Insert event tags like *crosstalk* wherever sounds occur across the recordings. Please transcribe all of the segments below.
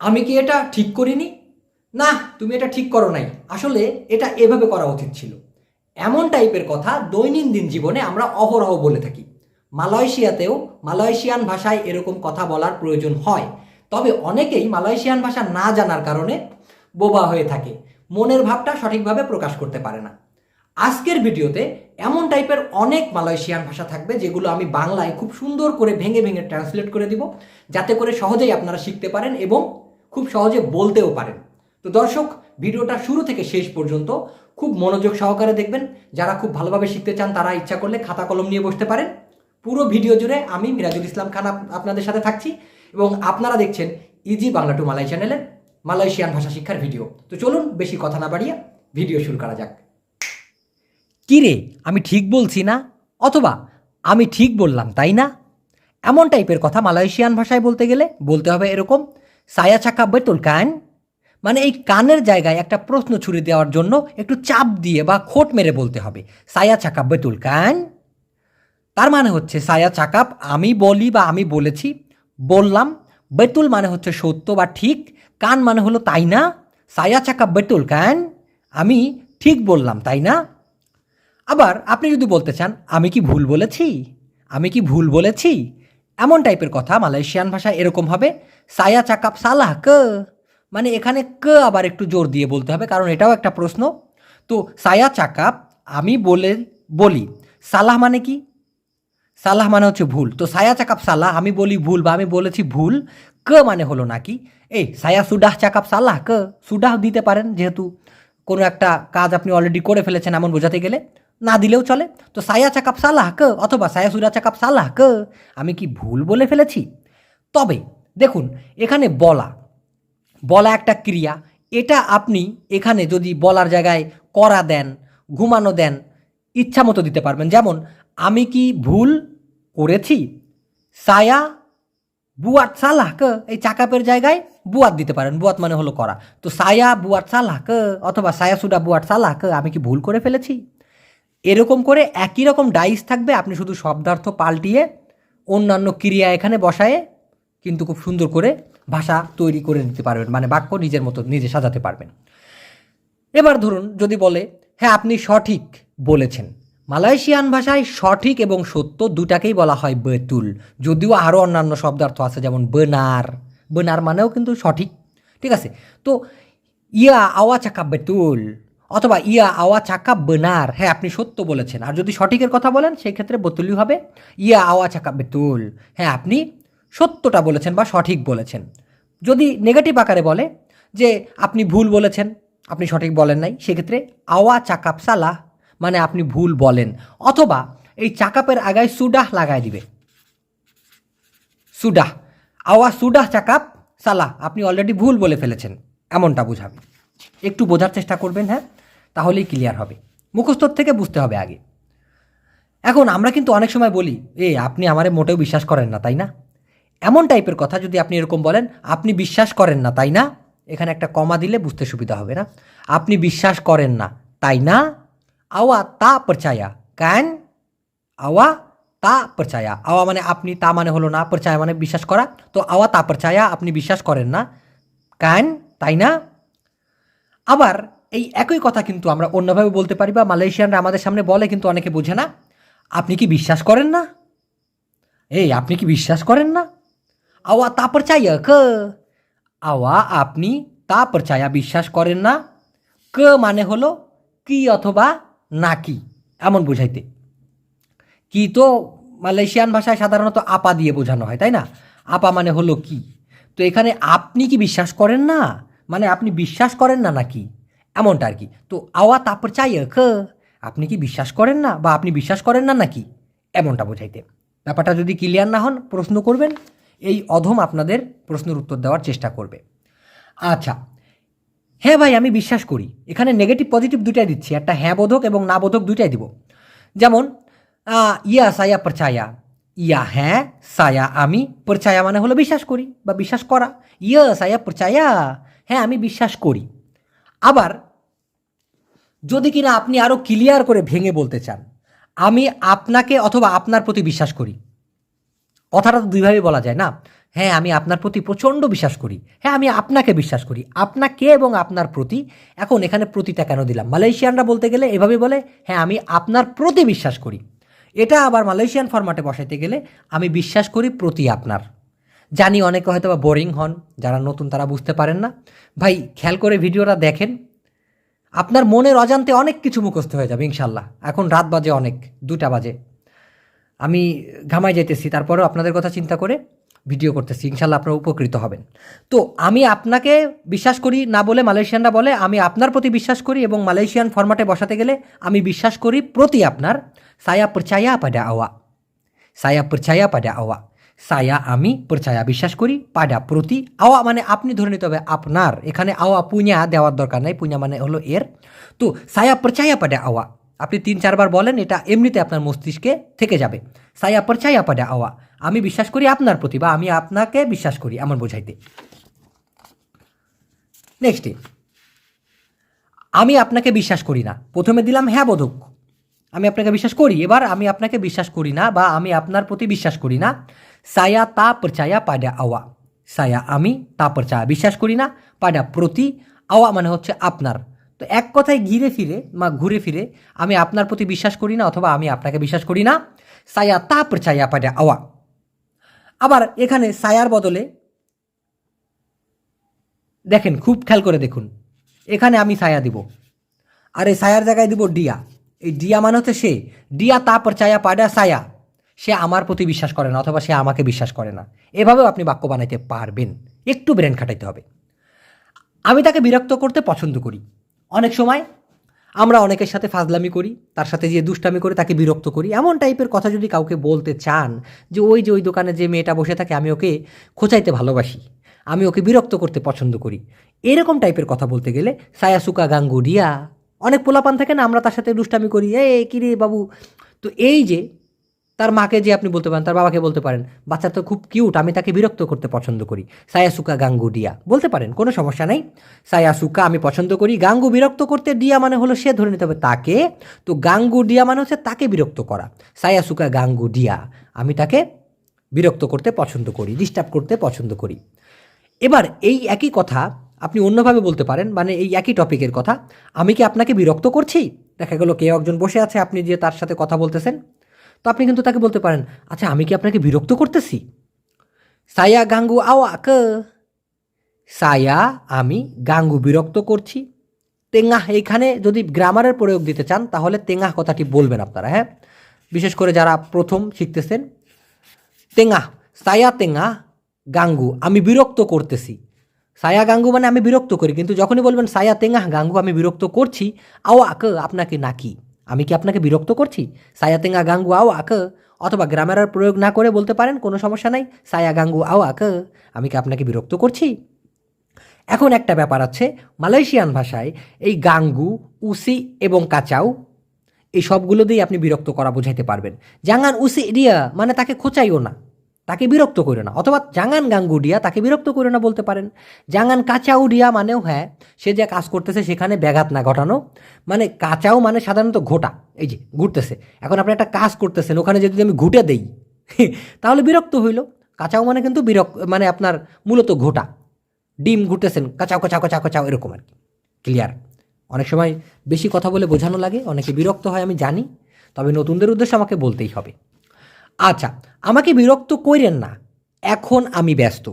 আমি কি এটা ঠিক করিনি? না, তুমি এটা ঠিক করো নাই। আসলে এটা এভাবে করা উচিত ছিল। এমন টাইপের কথা দৈনন্দিন জীবনে আমরা অহরহ বলে থাকি। মালয়েশিয়াতেও মালয়েশিয়ান ভাষায় এরকম কথা বলার প্রয়োজন হয়। তবে অনেকেই মালয়েশিয়ান ভাষা না জানার কারণে বোবা হয়ে থাকে। মনের ভাবটা সঠিকভাবে প্রকাশ করতে পারে না। আজকের ভিডিওতে এমন টাইপের অনেক মালয়েশিয়ান ভাষা থাকবে যেগুলো আমি বাংলায় খুব সুন্দর করে ভেঙে ভেঙে ট্রান্সলেট করে দিব। যাতে করে সহজেই আপনারা শিখতে পারেন এবং খুব সহজে বলতেও পারেন। তো দর্শক, ভিডিওটা শুরু থেকে শেষ পর্যন্ত খুব মনোযোগ সহকারে দেখবেন। যারা খুব ভালোভাবে শিখতে চান, তারা ইচ্ছা করলে খাতা কলম নিয়ে বসতে পারেন। পুরো ভিডিও জুড়ে আমি মিরাজুল ইসলাম খান আপনাদের সাথে থাকছি এবং আপনারা দেখছেন ইজি বাংলা টু মালাই চ্যানেলের মালয়েশিয়ান ভাষা শিক্ষার ভিডিও। তো চলুন বেশি কথা না বাড়িয়ে ভিডিও শুরু করা যাক। কি রে, আমি ঠিক বলছি না? অথবা, আমি ঠিক বললাম, তাই না? এমন টাইপের কথা মালয়েশিয়ান ভাষায় বলতে গেলে বলতে হবে এরকম। সায়া চাকা বেতুল কান? মানে এই কানের জায়গায় একটা প্রশ্ন ছুড়ে দেওয়ার জন্য একটু চাপ দিয়ে বা খোট মেরে বলতে হবে। সায়া চাকা বেতুল কান? তার মানে হচ্ছে সায়া চাকাপ আমি বলি বা আমি বলেছি, বললাম, বেতুল মানে হচ্ছে সত্য বা ঠিক, কান মানে হলো তাই না? সায়া চাকাপ বেতুল কান? আমি ঠিক বললাম, তাই না? আবার আপনি যদি বলতে চান, আমি কি ভুল বলেছি? আমি কি ভুল বলেছি? এমন টাইপের কথা মালয়েশিয়ান ভাষায় এরকম হবে। সায়া চাকাপ সালাহ ক? মানে এখানে ক আবার একটু জোর দিয়ে বলতে হবে, কারণ এটাও একটা প্রশ্ন। তো সায়া চাকাপ আমি বলে, বলি, সালাহ মানে কি? সালাহ মানে হচ্ছে ভুল। তো সায়া চাকাপ সালাহ, আমি বলি ভুল বা আমি বলেছি ভুল, ক মানে হলো নাকি? এই সায়া সুডাহ চাকাপ সালাহ ক? সুডাহ দিতে পারেন, যেহেতু কোনো একটা কাজ আপনি অলরেডি করে ফেলেছেন এমন বোঝাতে গেলে, না দিলেও চলে। তো সায়া চাকাপ সালাহ ক? অথবা সায়া সুডা চাকাপ সালাহ ক? আমি কি ভুল বলে ফেলেছি? তবে দেখুন, এখানে বলা বলা একটা ক্রিয়া। এটা আপনি এখানে যদি বলার জায়গায় করা দেন, ঘুমানো দেন, ইচ্ছা মতো দিতে পারবেন। যেমন, আমি কি ভুল করেছি? সায়া বুয়াত সালাহ কে এই চাকাপের জায়গায় বুয়াত দিতে পারেন। বুয়াত মানে হলো করা। তো সায়া বুয়াত সালাহ কে অথবা সায়া সুডা বুয়াত সালাহ কে আমি কি ভুল করে ফেলেছি? এরকম করে একই রকম ডাইস থাকবে। আপনি শুধু শব্দার্থ পাল্টিয়ে অন্যান্য ক্রিয়া এখানে বসায়ে কিন্তু খুব সুন্দর করে ভাষা তৈরি করে নিতে পারবেন মানে বাক্য নিজের মতো নিজে সাজাতে পারবেন। এবার ধরুন যদি বলে হ্যাঁ আপনি সঠিক বলেছেন। মালয়েশিয়ান ভাষায় সঠিক এবং সত্য দুটাকেই বলা হয় বেতুল। যদিও আরও অন্যান্য শব্দার্থ আছে, যেমন বেনার। বেনার মানেও কিন্তু সঠিক, ঠিক আছে? তো, ইয়া আওয়া চাকা বেতুল অথবা ইয়া আওয়া চাকা বেনার হ্যাঁ আপনি সত্য বলেছেন। আর যদি সঠিকের কথা বলেন সেই ক্ষেত্রে বতুলই হবে। ইয়া আওয়া চাকা বেতুল হ্যাঁ আপনি সত্যটা বলেছেন বা সঠিক বলেছেন। যদি নেগেটিভ আকারে বলে যে আপনি ভুল বলেছেন, আপনি সঠিক বলেন নাই, সেক্ষেত্রে আওয়া চাকাপ সালাহ মানে আপনি ভুল বলেন। অথবা এই চাকাপের আগায় সুডাহ লাগায় দিবে। সুডাহ, আওয়া সুডাহ চাকাপ সালাহ, আপনি অলরেডি ভুল বলে ফেলেছেন, এমনটা বোঝাবে। একটু বোঝার চেষ্টা করবেন হ্যাঁ তাহলেই ক্লিয়ার হবে। মুখস্থর থেকে বুঝতে হবে আগে। এখন আমরা কিন্তু অনেক সময় বলি, এ, আপনি আমারে মোটেও বিশ্বাস করেন না, তাই না? এমন টাইপের কথা যদি আপনি এরকম বলেন, আপনি বিশ্বাস করেন না, তাই না? এখানে একটা কমা দিলে বুঝতে সুবিধা হবে না। আপনি বিশ্বাস করেন না, তাই না? আওয়া তা পরচায়া ক্যান আওয়া তা পরচায়া আওয়া মানে আপনি, তা মানে হলো না পরচায়া মানে বিশ্বাস করা। তো আওয়া তা পরচায়া আপনি বিশ্বাস করেন না। ক্যান তাই না? আবার এই একই কথা কিন্তু আমরা অন্যভাবে বলতে পারি বা মালয়েশিয়ানরা আমাদের সামনে বলে কিন্তু অনেকে বোঝে না। আপনি কি বিশ্বাস করেন না? এই, আপনি কি বিশ্বাস করেন না? আওয়া তা percaya ke? আওয়া আপনি তা percaya বিশ্বাস করেন না। কে মানে হলো কি অথবা নাকি এমন বোঝাইতে কি তো মালয়েশিয়ান ভাষায় সাধারণত আপা দিয়ে বোঝানো হয় তাই না আপা মানে হলো কি তো এখানে আপনি কি বিশ্বাস করেন না? মানে আপনি বিশ্বাস করেন না নাকি এমনটা আর কি তো আওয়া তারপর চাই খে আপনি কি বিশ্বাস করেন না? বা আপনি বিশ্বাস করেন না নাকি এমনটা বোঝাইতে ব্যাপারটা যদি ক্লিয়ার না হন প্রশ্ন করবেন এই অধম আপনাদের প্রশ্নের উত্তর দেওয়ার চেষ্টা করবে। আচ্ছা হ্যাঁ ভাই, আমি বিশ্বাস করি। এখানে নেগেটিভ পজিটিভ দুটাই দিচ্ছি। একটা হ্যাঁ বোধক এবং না বোধক দুটাই দিব। যেমন ইয়া সায়া পরচায়া ইয়া হ্যাঁ সায়া আমি পরচায়া মানে হলো বিশ্বাস করি বা বিশ্বাস করা। ইয়া সায়া পরচায়া হ্যাঁ আমি বিশ্বাস করি। আবার, যদি কিনা আপনি আরও ক্লিয়ার করে ভেঙে বলতে চান, আমি আপনাকে অথবা আপনার প্রতি বিশ্বাস করি। কথাটা তো দুইভাবে বলা যায় না। হ্যাঁ আমি আপনার প্রতি প্রচণ্ড বিশ্বাস করি। হ্যাঁ আমি আপনাকে বিশ্বাস করি। আপনাকে এবং আপনার প্রতি? এখন এখানে প্রতিটা কেন দিলাম? মালয়েশিয়ানরা বলতে গেলে এভাবে বলে হ্যাঁ আমি আপনার প্রতি বিশ্বাস করি। এটা আবার মালয়েশিয়ান ফরম্যাটে বসাইতে গেলে, আমি বিশ্বাস করি প্রতি আপনার। জানি অনেকে হয়তো বা বোরিং হন, যারা নতুন তারা বুঝতে পারেন না। ভাই, খেয়াল করে ভিডিওটা দেখেন। আপনার মনের অজান্তে অনেক কিছু মুখস্থ হয়ে যাবে, ইনশাল্লাহ। এখন রাত বাজে অনেক দুটা বাজে। আমি ঘামাই যাইতেছি, তারপরেও আপনাদের কথা চিন্তা করে ভিডিও করতেছি, ইনশাল্লাহ আপনারা উপকৃত হবেন। তো আমি আপনাকে বিশ্বাস করি না বলে মালয়েশিয়ানরা বলে, আমি আপনার প্রতি বিশ্বাস করি এবং মালয়েশিয়ান ফরম্যাটে বসাতে গেলে আমি বিশ্বাস করি প্রতি আপনার, সায়া percaya পাডা আওয়া। সায়া percaya পাডা আওয়া। সায়া আমি percaya বিশ্বাস করি, পাডা প্রতি আওয়া মানে আপনি ধরে নিতে হবে আপনার। এখানে আওয়া পুña দেওয়ার দরকার নাই পুña মানে হলো এর। তো সায়া percaya পাডা awak আপনি তিন, চারবার বলেন, এটা এমনিতে আপনার মস্তিষ্কে থেকে যাবে। saya percaya pada awak আমি বিশ্বাস করি আপনার প্রতি বা আমি আপনাকে বিশ্বাস করি আমার বোঝাইতে। নেক্সট আমি আপনাকে বিশ্বাস করি না। প্রথমে দিলাম হ্যাঁ বোধক। আমি আপনাকে বিশ্বাস করি, এবার আমি আপনাকে বিশ্বাস করি না বা আমি আপনার প্রতি বিশ্বাস করি না। সায়া তা percaya pada আওয়া। সায়া আমি তা percaya বিশ্বাস করি না, পাডা প্রতি, আওয়া মানে হচ্ছে আপনার। তো এক কথায় ঘিরে ফিরে বা ঘুরে ফিরে আমি আপনার প্রতি বিশ্বাস করি না অথবা আমি আপনাকে বিশ্বাস করি না। সায়া তা percaya pada awak আবার এখানে সায়ার বদলে দেখেন, খুব খেয়াল করে দেখুন। এখানে আমি সায়া দিব। আর এই সায়ার জায়গায় দিব ডিয়া। এই ডিয়া মানে হচ্ছে সে। ডিয়া তা চায়া পাডা সায়া। সে আমার প্রতি বিশ্বাস করে না অথবা সে আমাকে বিশ্বাস করে না। এভাবেও আপনি বাক্য বানাইতে পারবেন। একটু ব্রেন খাটাইতে হবে। আমি তাকে বিরক্ত করতে পছন্দ করি। অনেক সময় আমরা অনেকের সাথে ফাজলামি করি, তার সাথে যে দুষ্টামি করে তাকে বিরক্ত করি। এমন টাইপের কথা যদি কাউকে বলতে চান যে, ওই যে ওই দোকানে যে মেয়েটা বসে থাকে, আমি ওকে খোঁচাইতে ভালোবাসি, আমি ওকে বিরক্ত করতে পছন্দ করি। এরকম টাইপের কথা বলতে গেলে সায়াসুকা গাঙ্গুডিয়া, অনেক পোলাপান থাকে না, আমরা তার সাথে দুষ্টামি করি এ কিরে বাবু? তো এই যে তার মাকে যে আপনি বলতে পারেন, তার বাবাকে বলতে পারেন, বাচ্চা তো খুব কিউট আমি তাকে বিরক্ত করতে পছন্দ করি। সায়াসুকা গাঙ্গু ডিয়া। বলতে পারেন, কোনো সমস্যা নেই। সায়াসুকা, আমি পছন্দ করি। গাঙ্গু বিরক্ত করতে ডিয়া মানে হলো সে ধরে নিতে হবে তাকে, তো গাঙ্গু ডিয়া মানে হচ্ছে তাকে বিরক্ত করা। সায়াসুকা গাঙ্গু ডিয়া, আমি তাকে বিরক্ত করতে পছন্দ করি ডিস্টার্ব করতে পছন্দ করি। এবার এই একই কথা আপনি অন্যভাবে বলতে পারেন মানে এই একই টপিকের কথা। আমি কি আপনাকে বিরক্ত করছি? দেখা গেল কেউ একজন বসে আছে, আপনি যে তার সাথে কথা বলতেছেন। তো আপনি কিন্তু তাকে বলতে পারেন আচ্ছা আমি কি আপনাকে বিরক্ত করতেছি? সায়া গাঙ্গু আওয়া কে সায়া, আমি গাঙ্গু বিরক্ত করছি। তেঙ্গাহ, এইখানে যদি গ্রামারের প্রয়োগ দিতে চান, তাহলে তেঙ্গাহ কথাটি বলবেন আপনারা হ্যাঁ? বিশেষ করে যারা প্রথম শিখতেছেন তেঙ্গা সায়া তেঙ্গা গাঙ্গু, আমি বিরক্ত করতেছি। সায়া গাঙ্গু মানে আমি বিরক্ত করি, কিন্তু যখনই বলবেন, সায়া তেঙ্গা গাঙ্গু, আমি বিরক্ত করছি আও আক আপনাকে নাকি? আমি কি আপনাকে বিরক্ত করছি? সায়াতেঙ্গা গাঙ্গু আও আক। অথবা গ্রামারের প্রয়োগ না করে বলতে পারেন, কোনো সমস্যা নাই। সায়া গাঙ্গু আও আক। আমি কি আপনাকে বিরক্ত করছি? এখন একটা ব্যাপার আছে, মালয়েশিয়ান ভাষায় এই গাঙ্গু, উসি এবং কাচাও এই সবগুলো দিয়ে আপনি বিরক্ত করা বোঝাইতে পারবেন। জাঙ্গান উসি রিয়া মানে তাকে খোঁচাইও না। তাকে বিরক্ত করে না। অথবা জাঙ্গান গাঙ্গুডিয়া তাকে বিরক্ত করে না বলতে পারেন। জাঙ্গান কাঁচাউডিয়া মানেও হ্যাঁ সে যে কাজ করতেছে সেখানে ব্যাঘাত না ঘটানো। মানে কাঁচাও মানে সাধারণত ঘোটা, এই যে ঘুরতেছে। এখন আপনি একটা কাজ করতেছেন, ওখানে যদি আমি ঘুটে দেই, *laughs* তাহলে বিরক্ত হইল। কাঁচাও মানে কিন্তু বিরক্ত মানে আপনার মূলত ঘোটা। ডিম ঘুরতেছেন কাঁচাও কাঁচাও কাঁচাও কাঁচাও এরকম আর কি। ক্লিয়ার? অনেক সময় বেশি কথা বলে বোঝানো লাগে, অনেকে বিরক্ত হয়, আমি জানি। তবে নতুনদের উদ্দেশ্যে আমাকে বলতেই হবে। আচ্ছা আমাকে বিরক্ত কইরেন না, এখন আমি ব্যস্ত।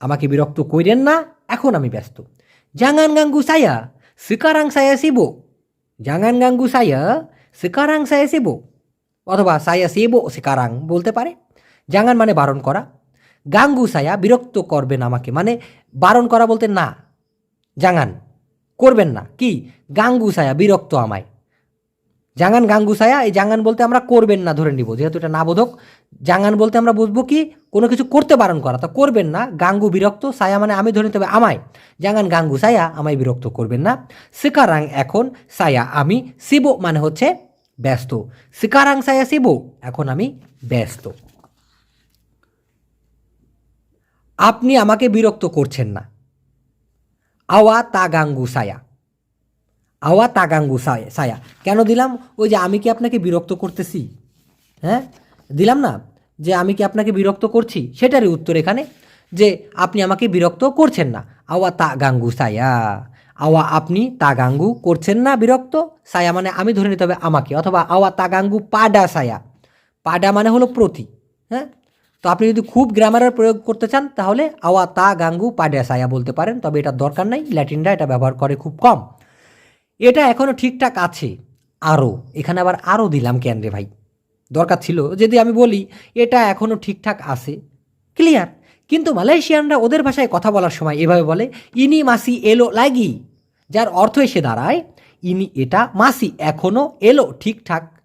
আমাকে বিরক্ত কইরেন না, এখন আমি ব্যস্ত। জাঙ্গান গাঙ্গু সায়া সিকারাং সায়া সিবো। জাঙ্গান গাঙ্গু সায়া সিকারাং সায়া সিবো। অথবা সায়া সেবো, সিকারাং বলতে পারে। জাঙ্গান মানে বারণ করা। গাঙ্গু সায়া বিরক্ত করবেন আমাকে মানে বারণ করা বলতে না। জাঙ্গান, করবেন না। কি? গাঙ্গু সায়া বিরক্ত আমায়। জাঙ্গান গাঙ্গু সায়া এই জাঙ্গান বলতে আমরা করবেন না ধরে নিব। যেহেতু এটা নাবোধক, জাঙ্গান বলতে আমরা বুঝব কি, কোনো কিছু করতে বারণ করা। তা করবেন না, গাঙ্গু বিরক্ত সায়া মানে আমি ধরে নিতে হবে আমায়। জাঙ্গান গাঙ্গু সায়া আমায় বিরক্ত করবেন না। সিকারাং এখন সায়া আমি শিব মানে হচ্ছে ব্যস্ত। সিকারাং সায়া শিব, এখন আমি ব্যস্ত। আপনি আমাকে বিরক্ত করছেন না। আওয়া তা গাঙ্গু সায়া আওয়া তাগাঙ্গু সায়া সায়া। কেন দিলাম? ওই যে আমি কি আপনাকে বিরক্ত করতেছি? হ্যাঁ? দিলাম না? যে আমি কি আপনাকে বিরক্ত করছি? সেটারই উত্তর এখানে যে আপনি আমাকে বিরক্ত করছেন না। আওয়া তা গাঙ্গু সায়া। আওয়া আপনি তা গাঙ্গু করছেন না বিরক্ত? সায়া মানে আমি ধরে নিতে হবে আমাকে। অথবা আওয়া তা গাঙ্গু পাডা সায়া। পাডা মানে হলো প্রতি। হ্যাঁ? তো আপনি যদি খুব গ্রামারের প্রয়োগ করতে চান, তাহলে আওয়া তা গাঙ্গু পাডা সায়া বলতে পারেন। তবে এটা দরকার নাই। ল্যাটিনরা এটা ব্যবহার করে খুব কম। এটা এখনও ঠিকঠাক আছে। আরও এখানে আবার আরও দিলাম কেন রে ভাই? দরকার ছিল। যদি আমি বলি, এটা এখনও ঠিকঠাক আছে। ক্লিয়ার কিন্তু মালয়েশিয়ানরা ওদের ভাষায় কথা বলার সময় এভাবে বলে, ইনি মাসি এলো লাগি। যার অর্থ এসে দাঁড়ায়, ইনি এটা মাসি এখনও এলো ঠিকঠাক।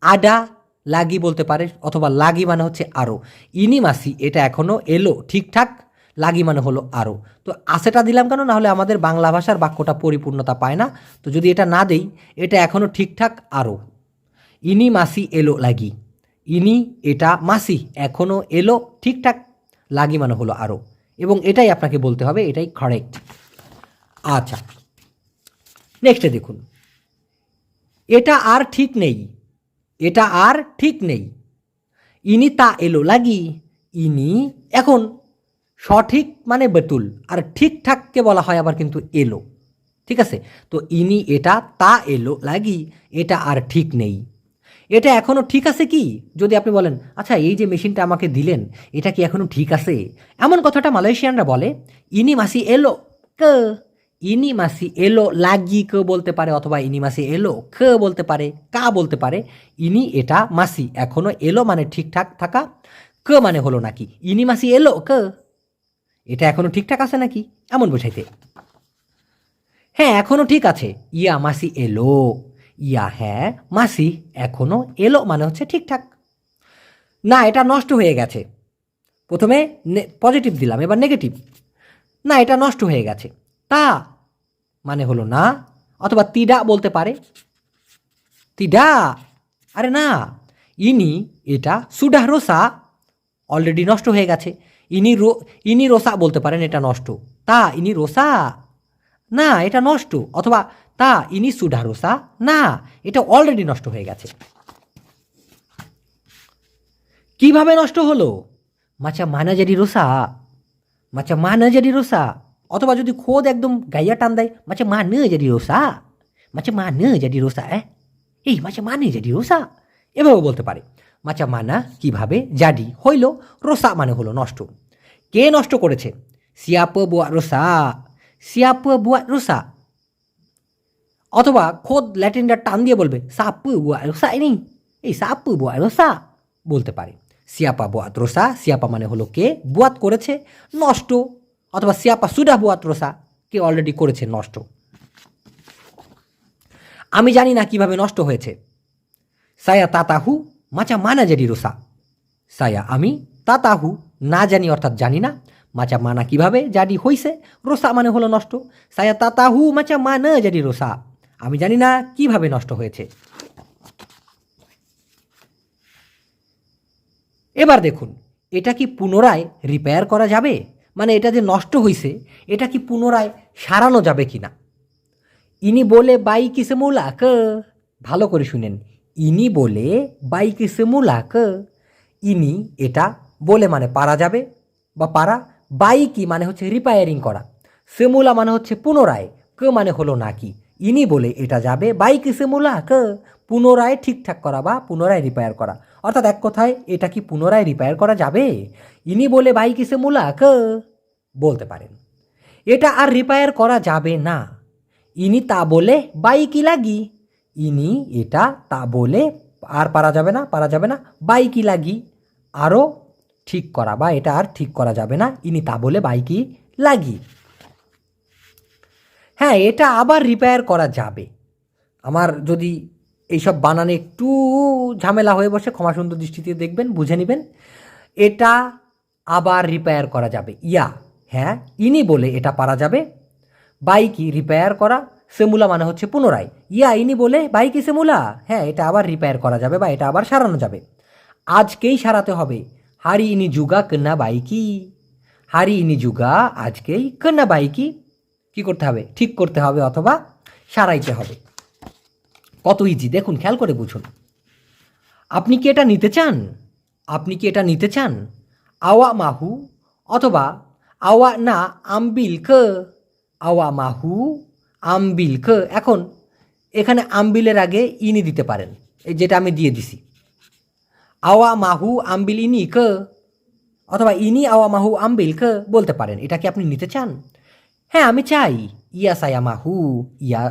আডা, লাগি বলতে পারে, অথবা লাগি মানে হচ্ছে আরও ইনি মাসি এটা এখনও এলো ঠিকঠাক। লাগি মানে হলো আরও তো আশেটা দিলাম কেন? না হলে আমাদের বাংলা ভাষার বাক্যটা পরিপূর্ণতা পায় না। তো যদি এটা না দেই, এটা এখনও ঠিকঠাক আরও ইনি মাসি এলো লাগি। ইনি এটা মাসি এখনও এলো ঠিকঠাক লাগি মানে হলো আরও এবং এটাই আপনাকে বলতে হবে, এটাই কারেক্ট আচ্ছা নেক্সটে দেখুন। এটা আর ঠিক নেই। এটা আর ঠিক নেই। ইনি তা এলো লাগি। ইনি এখন সঠিক মানে বেতুল, আর ঠিকঠাককে বলা হয় আবার কিন্তু এলো। ঠিক আছে? তো ইনি এটা, তা এলো, লাগি এটা আর ঠিক নেই। এটা এখনও ঠিক আছে কি? যদি আপনি বলেন আচ্ছা এই যে মেশিনটা আমাকে দিলেন, এটা কি এখনও ঠিক আছে? এমন কথাটা মালয়েশিয়ানরা বলে, ইনি মাসি এলো, ক, ইনি মাসি এলো, লাগি ক বলতে পারে অথবা ইনি মাসি এলো, খ বলতে পারে, কা বলতে পারে, ইনি এটা মাসি এখনও এলো মানে ঠিকঠাক থাকা, ক মানে হলো নাকি, ইনি মাসি এলো, ক এটা এখনও ঠিকঠাক আছে নাকি? এমন বোঝাইতে। হ্যাঁ এখনও ঠিক আছে। ইয়া মাসি এলো। ইয়া হ্যাঁ মাসি এখনও এলো মানে হচ্ছে ঠিকঠাক। না, এটা নষ্ট হয়ে গেছে। প্রথমে পজিটিভ দিলাম, এবার নেগেটিভ না, এটা নষ্ট হয়ে গেছে। তা মানে হলো না, অথবা তিডা বলতে পারে। তিডা? আরে না, ইনি এটা সুডা রোসা অলরেডি নষ্ট হয়ে গেছে। ইনি রো, ইনি রোসা বলতে পারেন এটা নষ্ট। তা ইনি রোসা? না, এটা নষ্ট। অথবা তা ইনি সুডা রোসা? না, এটা অলরেডি নষ্ট হয়ে গেছে। কীভাবে নষ্ট হলো? মাচা মানা জারি রোসা। মাচা মানা জারি রোসা। অথবা যদি খোদ একদম গাইয়া টান দেয় মাছে মা নে জারি রোসা। মাছে মা নে জারি রোসা, এ? এই, মাচা মানে জারি রোসা। এভাবে বলতে পারে। মাচা মানা কীভাবে জাডি হইল? রোসা মানে হলো নষ্ট। কে নষ্ট করেছে? সিয়াপ বুয়া রোসা। সিয়াপ বুয়া রোসা। অথবা খোদ ল্যাটিনটা টান দিয়ে বলবে, সাপ বুয়া রোসা এই নেই এই সাপ বুয়া রোসা। বলতে পারে। সিয়াপা বুয়াত রোসা, সিয়াপা মানে হলো কে? বুয়াত করেছে, নষ্ট। অথবা সিয়াপা সুডা বুয়াত রোসা, কে অলরেডি করেছে, নষ্ট। আমি জানি না কীভাবে নষ্ট হয়েছে। সায়া তাতাহু মাচা মানা জারি রোসা। সায়া আমি তাতাহু। না জানি অর্থাৎ জানি না। মাচা মানা কীভাবে জারি হইছে, রোসা মানে হলো নষ্ট। সায়া তাতাহু মাচা মানা জারি রোসা। আমি জানি না কীভাবে নষ্ট হয়েছে। এবার দেখুন, এটা কি পুনরায় রিপেয়ার করা যাবে? মানে এটা যে নষ্ট হয়েছে এটা কি পুনরায় সারানো যাবে কি না ইনি বলে বাই কিসে মুলাক ভালো করে শুনেন। ইনি বলে বাই কিসে মুলাক ইনি এটা বলে মানে পারা যাবে বা পারা বাই কি মানে হচ্ছে রিপেয়ারিং করা, সেমুলা মানে হচ্ছে পুনরায়, ক মানে হলো নাকি, ইনি বলে এটা যাবে, বাইক সেমুলা, ক, পুনরায় ঠিকঠাক করা বা পুনরায় রিপেয়ার করা, অর্থাৎ এক কথায় এটা কি পুনরায় রিপেয়ার করা যাবে? ইনি বলে বাইক সেমুলা, ক, বলতে পারেন। এটা আর রিপেয়ার করা যাবে না, ইনি তা বলে বাইকই লাগি, ইনি এটা তা বলে আর পারা যাবে না, পারা যাবে না বাইকই লাগি আরও ঠিক করা বা এটা আর ঠিক করা যাবে না। ইনি তা বলে বাইকই লাগি হ্যাঁ এটা আবার রিপেয়ার করা যাবে। আমার যদি এইসব বানানে একটু ঝামেলা হয়ে বসে, ক্ষমা সুন্দর দৃষ্টিতে দেখবেন, বুঝে নেবেন, এটা আবার রিপেয়ার করা যাবে। ইয়া হ্যাঁ ইনি বলে এটা পারা যাবে। বাইকই রিপেয়ার করা, সেমুলা মানে হচ্ছে পুনরায়। ইয়া, ইনি বলে বাইকি সেমুলা। হ্যাঁ এটা আবার রিপেয়ার করা যাবে বা এটা আবার সারানো যাবে। আজকেই সারাতে হবে। হারি ইনি যুগা কন্যা বাইকি হারি ইনি যুগা আজকেই কন্যা বাইকি কি? করতে হবে? ঠিক করতে হবে অথবা সারাইতে হবে। কত ইজি দেখুন, খেয়াল করে বুঝুন। আপনি কি এটা নিতে চান? আপনি কি এটা নিতে চান? আওয়া মাহু অথবা আওয়া না আমবিল কে? আওয়া মাহু আমবিল কে। এখন, এখানে আমবিলের আগে ইনি দিতে পারেন। এই যেটা আমি দিয়ে দিছি। আওয়া মাহু আমবিল ইনি ক অথবা ইনি আওয়া মাহু আম্বিল কে বলতে পারেন, এটা কি আপনি নিতে চান? হ্যাঁ আমি চাই। ইয়া সায়া মাহু ইয়া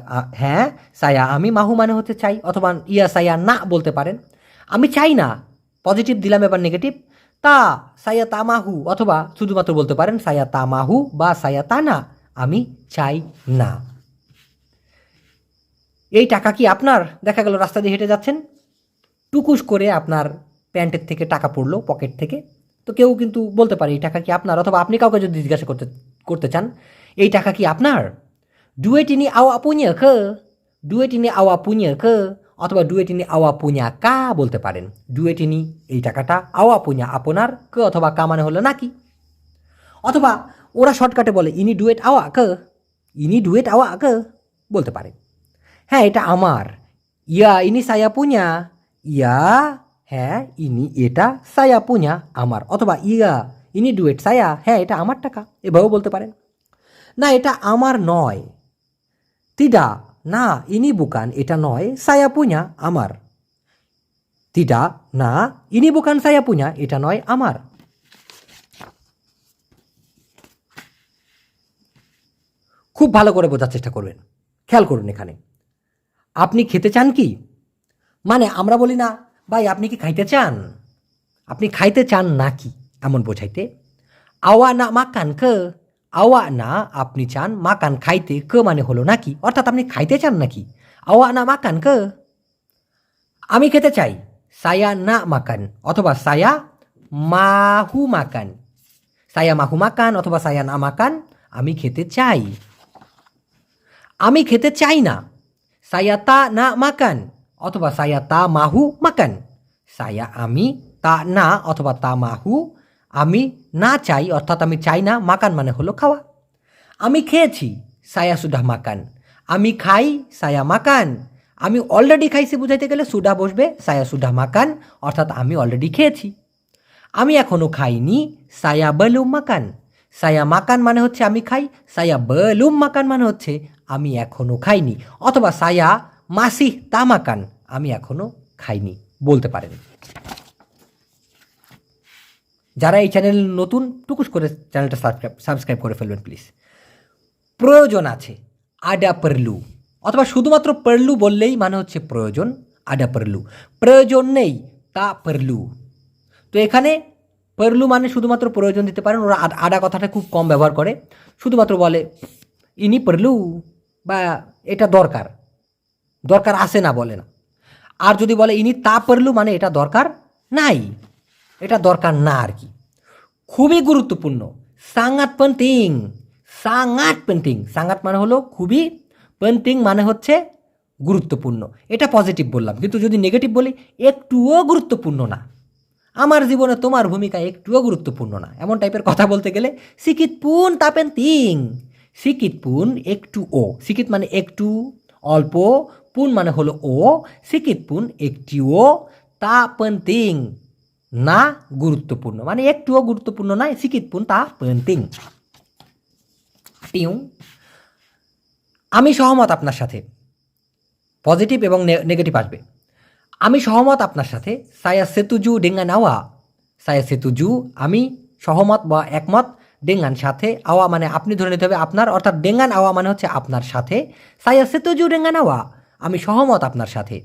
হ্যাঁ সায়া আমি, মাহু মানে হতে চাই, অথবা ইয়া সায়া না বলতে পারেন। আমি চাই না পজিটিভ দিলাম এবার নেগেটিভ তা, সায়া তা মাহু অথবা শুধুমাত্র বলতে পারেন সায়া তা মাহু বা সায়া তা না আমি চাই না। এই টাকা কি আপনার? দেখা গেল রাস্তা দিয়ে হেঁটে যাচ্ছেন। টুকুস করে আপনার প্যান্টের থেকে টাকা পড়ল, পকেট থেকে। তো কেউ কিন্তু বলতে পারে, এই টাকা কি আপনার? অথবা আপনি কাউকে যদি জিজ্ঞাসা করতে করতে চান, এই টাকা কি আপনার? ডুয়েট ইনি আওয়া পুনিয়া কে ডুয়েট ইনি আওয়া পুনিয়া কে অথবা ডুয়েট ইনি আওয়া পুনিয়া কা, বলতে পারেন। ডুয়েট ইনি এই টাকাটা আওয়া পুনিয়া আপনার কে অথবা, কা মানে হলো নাকি? অথবা, ওরা শর্টকাটে বলে, ইনি ডুয়েট আওয়া কে ইনি ডুয়েট আওয়া কে বলতে পারে হ্যাঁ এটা আমার। ইয়া, ইনি সায়া পুnya ইয়া হ্যাঁ ইনি এটা সায়া পুnya আমার, অথবা ইয়া, ইনি ডুয়েট সায়া হ্যাঁ এটা আমার টাকা, এভাবেও বলতে পারেন। না, এটা আমার নয়। তিডা, না, ইনি বুকান, এটা নয়, সায়া পুnya আমার। তিডা, না, ইনি বুকান, সায়া পুnya এটা নয়, আমার। খুব ভালো করে বোঝার চেষ্টা করবেন। খেয়াল করুন এখানে। আপনি খেতে চান কি? মানে আমরা বলি না ভাই, আপনি কি খাইতে চান? আপনি খাইতে চান নাকি? এমন বোঝাইতে, আওয়া না মাকান কে আওয়া না, আপনি চান মাকান খাইতে কে মানে হলো নাকি? অর্থাৎ আপনি খাইতে চান নাকি? আওয়া না মাকান কে আমি খেতে চাই, সায়া না মাকান অথবা সায়া মাহু মাকান সায়া মাহু মাকান অথবা সায়া না মাকান আমি খেতে চাই। আমি খেতে চাই না। saya tak nak makan অথবা সায়া তা মাহু মাকান। সায়া আমি, তা না অথবা তা মাহু, আমি না চাই, অর্থাৎ আমি চাই না, মাকান মানে হলো খাওয়া। আমি খেয়েছি, সায়া সুডা মাকান। আমি খাই, সায়া মাকান। আমি অলরেডি খাইছি বুঝাইতে গেলে সুডা বসবে, সায়া সুডা মাকান, অর্থাৎ আমি অলরেডি খেয়েছি। আমি এখনও খাইনি, সায়া বলুম মাকান। সায়া মাকান মানে হচ্ছে আমি খাই, সায়া বলুম মাকান মানে হচ্ছে আমি এখনও খাইনি। অথবা সায়া মাসি তামাকান আমি এখনও খাইনি, বলতে পারেন। যারা এই চ্যানেল নতুন, টুকুস করে চ্যানেলটা সাবস্ক্রাইব সাবস্ক্রাইব করে ফেলবেন প্লিজ প্রয়োজন আছে আডা পারলু অথবা শুধুমাত্র পারলু বললেই মানে হচ্ছে প্রয়োজন আডা পারলু প্রয়োজন নেই তা পারলু তো এখানে পারলু মানে শুধুমাত্র প্রয়োজন দিতে পারেন, ওরা আডা কথাটা খুব কম ব্যবহার করে। শুধুমাত্র বলে, ইনি পারলু বা এটা দরকার। দরকার আছে না বলে না। আর যদি বলে, ইনি তা পারলু মানে এটা দরকার নাই। এটা দরকার না আর কি। খুবই গুরুত্বপূর্ণ। সাঙ্গাত পেন্টিং সাঙ্গাত পেন্টিং। সাঙ্গাত মানে হলো খুবই, পেন্টিং মানে হচ্ছে গুরুত্বপূর্ণ। এটা পজিটিভ বললাম। কিন্তু যদি নেগেটিভ বলি, একটুও গুরুত্বপূর্ণ না। আমার জীবনে তোমার ভূমিকা একটুও গুরুত্বপূর্ণ না। এমন টাইপের কথা বলতে গেলে, সিকিত পুন তাপেন তিং সিকিত পুন একটু ও। সিকিত মানে একটু অল্প পুন মানে হলো ও সিকিত পুন একটিও তা পেন্টিং না গুরুত্বপূর্ণ মানে একটুও গুরুত্বপূর্ণ নয় সিকিত পুন তা পেন্টিং টিউ আমি সহমত আপনার সাথে পজিটিভ এবং নেগেটিভ আসবে আমি সহমত আপনার সাথে সায়া সেতুজু ডেঙ্গান আওয়া সায়া সেতুজু আমি সহমত বা একমত ডেঙ্গান সাথে আওয়া মানে আপনি ধরে নিতে হবে আপনার অর্থাৎ ডেঙ্গান আওয়া মানে হচ্ছে আপনার সাথে সায়া সেতুজু ডেঙ্গান আওয়া আমি সহমত আপনার সাথে।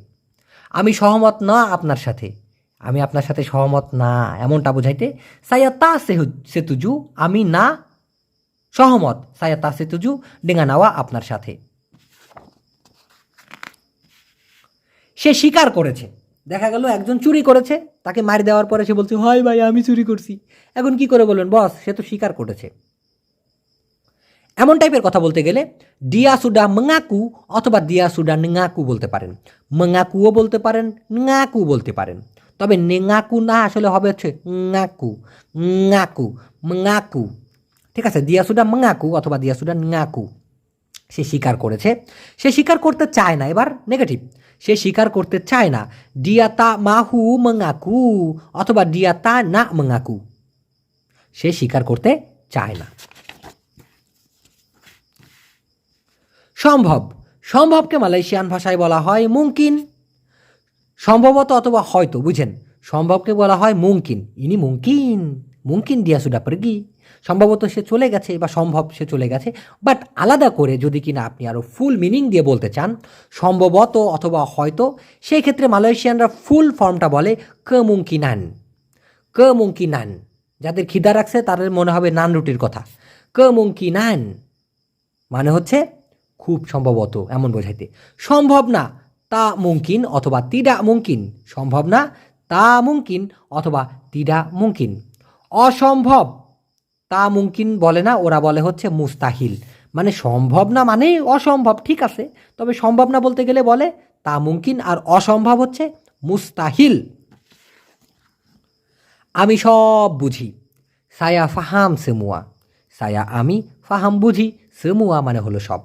আমি সহমত না আপনার সাথে। আমি আপনার সাথে সহমত না, এমনটা বোঝাইতে সায়া তা সেহু- সেতুজু, আমি না সহমত সায়া তা সেতুজু ডেঙ্গান নেওয়া আপনার সাথে। সে স্বীকার করেছে। দেখা গেল একজন চুরি করেছে, তাকে মারি দেওয়ার পরে সে বলছে, হয় ভাই, আমি চুরি করছি। এখন কি করে বলবেন? বস, সে তো স্বীকার করেছে। এমন টাইপের কথা বলতে গেলে ডিয়া সুডা মঙ্গাকু অথবা দিয়া সুডা নেঙাকু বলতে পারেন। মঙ্গাকুও বলতে পারেন নেঙাকু বলতে পারেন। তবে নেঙাকু না আসলে হবে হচ্ছে ngaku ngaku মঙ্গাকু ঠিক আছে? দিয়া সুডা মঙ্গাকু অথবা দিয়া সুডা নেঙাকু সে স্বীকার করেছে। সে স্বীকার করতে চায় না, এবার নেগেটিভ সে স্বীকার করতে চায় না ডিয়াতা মাহু মঙ্গাকু অথবা ডিয়াতা না মঙ্গাকু সে স্বীকার করতে চায় না। সম্ভব। সম্ভবকে মালয়েশিয়ান ভাষায় বলা হয় মুমকিন। সম্ভবত অথবা হয়তো, বুঝেন। সম্ভবকে বলা হয় মুমকিন। ইনি মুমকিন। মুমকিন দিয়া সুডা pergi সম্ভবত সে চলে গেছে বা সম্ভব সে চলে গেছে। বাট আলাদা করে যদি কিনা আপনি আরও ফুল মিনিং দিয়ে বলতে চান, সম্ভবত অথবা হয়তো, সেই ক্ষেত্রে মালয়েশিয়ানরা ফুল ফর্মটা বলে কমুমকিনান। কমুমকিনান। যাদের খিদা রাখছে, তাদের মনে হবে নান রুটির কথা। কমুমকিনান। মানে হচ্ছে খুব সম্ভবত এমন বোঝাইতে। সম্ভব না, তা মুমকিন অথবা তিডা মুমকিন। সম্ভব না, তা মুমকিন অথবা তিডা মুমকিন। অসম্ভব, তা মুমকিন বলে না, ওরা বলে হচ্ছে মুস্তাহিল। মানে সম্ভব না মানে অসম্ভব, ঠিক আছে। তবে সম্ভব না বলতে গেলে বলে তা মুমকিন আর অসম্ভব হচ্ছে মুস্তাহিল। আমি সব বুঝি। সায়া ফাহাম সেমুয়া। সায়া আমি ফাহাম বুঝি। সেমুয়া মানে হলো সব।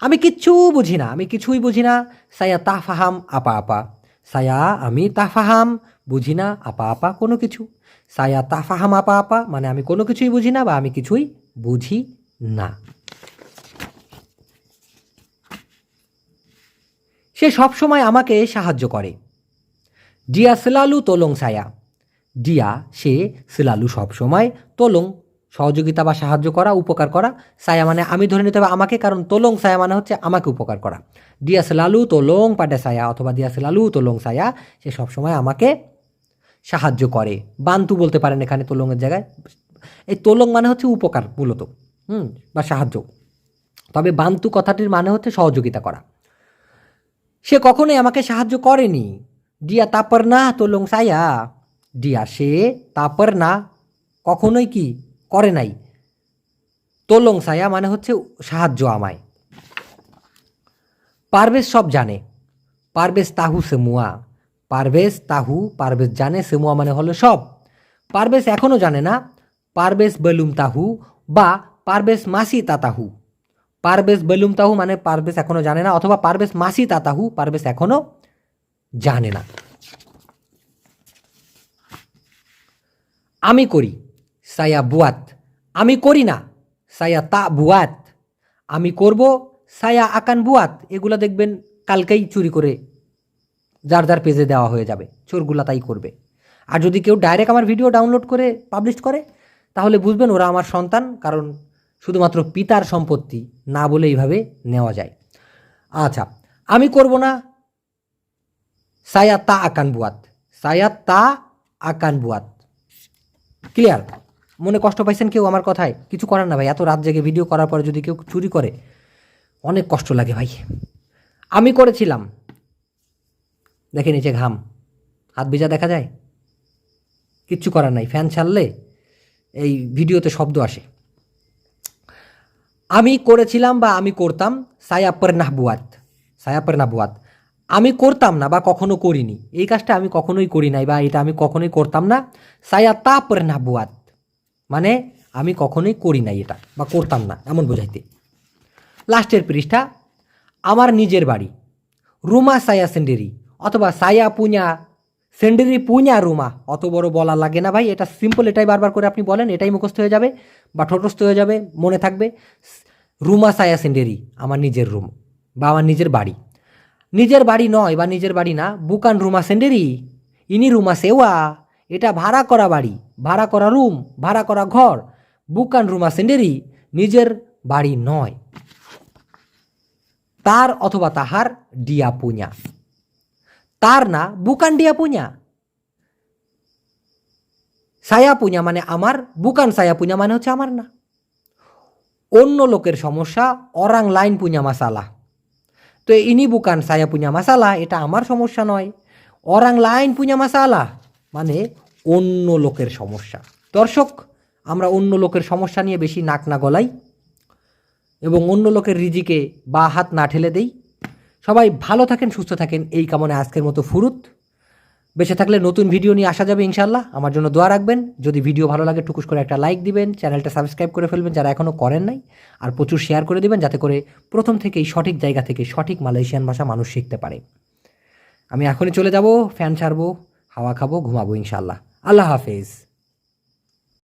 আমি কিচ্ছু বুঝি না, আমি কিছুই বুঝি না। সায়া তা ফাহাম আপা আপা। সায়া আমি তা ফাহাম বুঝি না আপা আপা কোনো কিছু। সায়া তা ফাহাম আপা আপা মানে আমি কোনো কিছুই বুঝি না বা আমি কিছুই বুঝি না। সে সবসময় আমাকে সাহায্য করে। ডিয়া সেলালু তোলং সায়া। ডিয়া, সে সিলালু সবসময় তোলং সহযোগিতা বা সাহায্য করা, উপকার করা সায়া মানে আমি ধরে নিতে হবে আমাকে, কারণ তোলং সায়া মানে হচ্ছে আমাকে উপকার করা। দিয়া সিলালু তোলং পাটে সায়া অথবা দিয়া সিলালু তোলং সায়া সে সবসময় আমাকে সাহায্য করে। বান্তু বলতে পারেন এখানে তোলংয়ের জায়গায়। এই তোলং মানে হচ্ছে উপকার মূলত, হুম, বা সাহায্য। তবে বান্তু কথাটির মানে হচ্ছে সহযোগিতা করা। সে কখনোই আমাকে সাহায্য করেনি। ডিয়া তাপর না, তোলং সায়া ডিয়া সে তাপর না। কখনোই কি? করে নাই। তোলং সায়া মানে হচ্ছে সাহায্য আমায়। পারভেজ সব জানে। পারভেজ তাহু সেমুয়া পারভেজ তাহু, পারভেজ জানে সেমুয়া মানে হলো সব। পারভেজ এখনও জানে না। পারভেজ বেলুম তাহু বা পারভেজ মাসি তাতাহু পারভেজ বেলুম তাহু মানে পারভেজ এখনও জানে না, অথবা পারভেজ মাসি তাতাহু পারভেজ এখনও জানে না। আমি করি। সায়া বুয়াত। আমি করি না সায়া তা বুয়াত। আমি করব সায়া আকান বুয়াত। এগুলো দেখবেন কালকেই চুরি করে যার যার পেজে দেওয়া হয়ে যাবে, চোরগুলা তাই করবে। আর যদি কেউ ডাইরেক্ট আমার ভিডিও ডাউনলোড করে পাবলিশ করে, তাহলে বুঝবেন ওরা আমার সন্তান, কারণ শুধুমাত্র পিতার সম্পত্তি না বলে এইভাবে নেওয়া যায়। আচ্ছা আমি করব না সায়া তা আকান বুয়াত। সায়া তা আকান বুয়াত। ক্লিয়ার মনে কষ্ট পাইছেন কেউ আমার কথায়? কিছু করার না ভাই, এত রাত জেগে ভিডিও করার পরে যদি কেউ চুরি করে, অনেক কষ্ট লাগে ভাই। আমি করেছিলাম। দেখে নিচে ঘাম। হাত ভেজা দেখা যায়? কিচ্ছু করার নাই। ফ্যান ছাড়লে এই ভিডিওতে শব্দ আসে। আমি করেছিলাম বা আমি করতাম সায়াপ্পর নাহবুয়াত। সায়াপ্পর নাহবুয়াত। আমি করতাম না বা কখনো করিনি। এই কাজটা আমি কখনোই করি নাই বা এটা আমি কখনোই করতাম না। সায়া নাহবুয়াত। মানে আমি কখনোই করি নাই এটা বা করতাম না, এমন বোঝাইতে। লাস্টের পৃষ্ঠা, আমার নিজের বাড়ি, রুমা সায়া সেন্ডেরি, অথবা সায়া পুñা সেন্ডেরি পুñা রুমা, অত বড় বলা লাগে না ভাই, এটা সিম্পল এটাই বারবার করে আপনি বলেন, এটাই মুখস্থ হয়ে যাবে বা ঠোঁটস্থ হয়ে যাবে, মনে থাকবে। রুমা সায়া সেন্ডেরি, আমার নিজের রুম বা আমার নিজের বাড়ি। নিজের বাড়ি নয় বা নিজের বাড়ি না, বুকান রুমা সেন্ডেরি, ইনি রুমা সেওয়া। এটা ভাড়া করা বাড়ি, ভাড়া করা রুম, ভাড়া করা ঘর বুকান রুমা সেন্ডেরি নিজের বাড়ি নয়। তার অথবা তাহার ডিয়া পুña তার না বুকান ডিয়া পুña সায়া পুña মানে আমার বুকান সায়া পুña মানে হচ্ছে আমার না। অন্য লোকের সমস্যা অরাং লাইন পুña মাসালা। তো ইনি বুকান সায়া পুña মাসালা, এটা আমার সমস্যা নয়। অরাং লাইন পুña মাসালা। মানে অন্য লোকের সমস্যা। দর্শক, আমরা অন্য লোকের সমস্যা নিয়ে বেশি নাক না গলাই এবং অন্য লোকের রিজিকে বা হাত না ঠেলে দেই। সবাই ভালো থাকেন, সুস্থ থাকেন। এই কামনে আজকের মতো ফুরুত। বেঁচে থাকলে নতুন ভিডিও নিয়ে আসা যাবে ইনশাল্লাহ আমার জন্য দোয়া রাখবেন। যদি ভিডিও ভালো লাগে, টুকুস করে একটা লাইক দিবেন। চ্যানেলটা সাবস্ক্রাইব করে ফেলবেন যারা এখনও করেন নাই। আর প্রচুর শেয়ার করে দিবেন যাতে করে প্রথম থেকেই সঠিক জায়গা থেকে সঠিক মালয়েশিয়ান ভাষা মানুষ শিখতে পারে। আমি এখনই চলে যাব, ফ্যান ছাড়বো। হাওয়া খাব ঘুমাবো ইনশাল্লাহ আল্লাহ হাফেজ।